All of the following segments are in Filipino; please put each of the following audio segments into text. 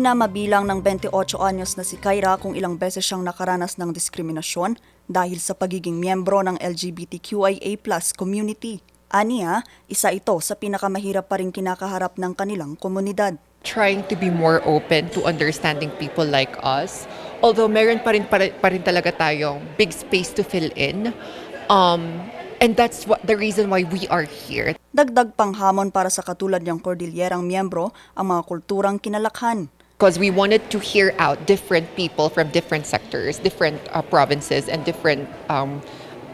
Na mabilang ng 28 anyos na si Kyra kung ilang beses siyang nakaranas ng diskriminasyon dahil sa pagiging miyembro ng LGBTQIA community. Aniya, isa ito sa pinakamahirap pa rin kinakaharap ng kanilang komunidad. trying to be more open to understanding people like us. Although meron pa rin, pa, rin- pa rin talaga tayong big space to fill in. Um, and that's what the reason why we are here. Dagdag pang hamon para sa katulad niyang Cordillerang miyembro ang mga kulturang kinalakhan. Because we wanted to hear out different people from different sectors, different uh, provinces, and different um,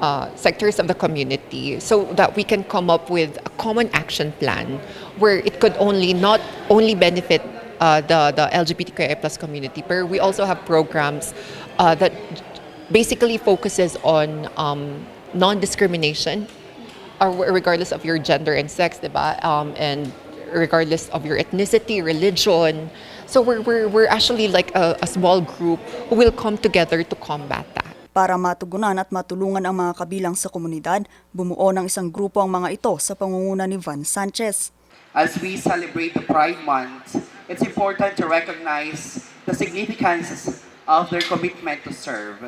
uh, sectors of the community so that we can come up with a common action plan where it could only not only benefit uh, the, the LGBTQIA plus community, but we also have programs uh, that basically focuses on um, non-discrimination uh, regardless of your gender and sex, diba? Um, and regardless of your ethnicity, religion. So we're, we're, we're actually like a, a small group who will come together to combat that. Para matugunan at matulungan ang mga kabilang sa komunidad, bumuo ng isang grupo ang mga ito sa pangunguna ni Van Sanchez. As we celebrate the Pride Month, it's important to recognize the significance of their commitment to serve.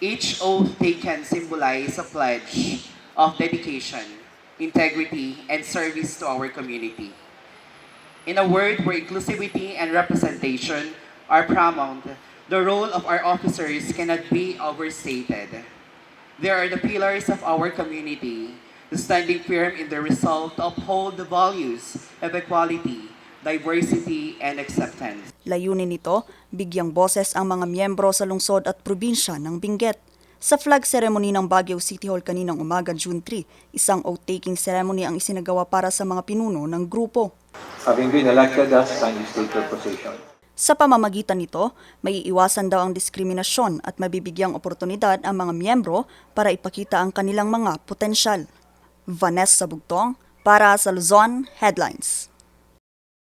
Each oath taken symbolize a pledge of dedication, integrity, and service to our community. In a world where inclusivity and representation are paramount, the role of our officers cannot be overstated. They are the pillars of our community, standing firm in their resolve to uphold the values of equality, diversity, and acceptance. Layunin nito, bigyang boses ang mga miyembro sa lungsod at probinsya ng Benguet. Sa flag ceremony ng Baguio City Hall kaninang umaga June 3, isang oath-taking ceremony ang isinagawa para sa mga pinuno ng grupo. having been elected as Chinese state position. Sa pamamagitan nito, may iiwasan daw ang diskriminasyon at mabibigyang oportunidad ang mga miyembro para ipakita ang kanilang mga potensyal. Vanessa Bugtong para sa Luzon Headlines.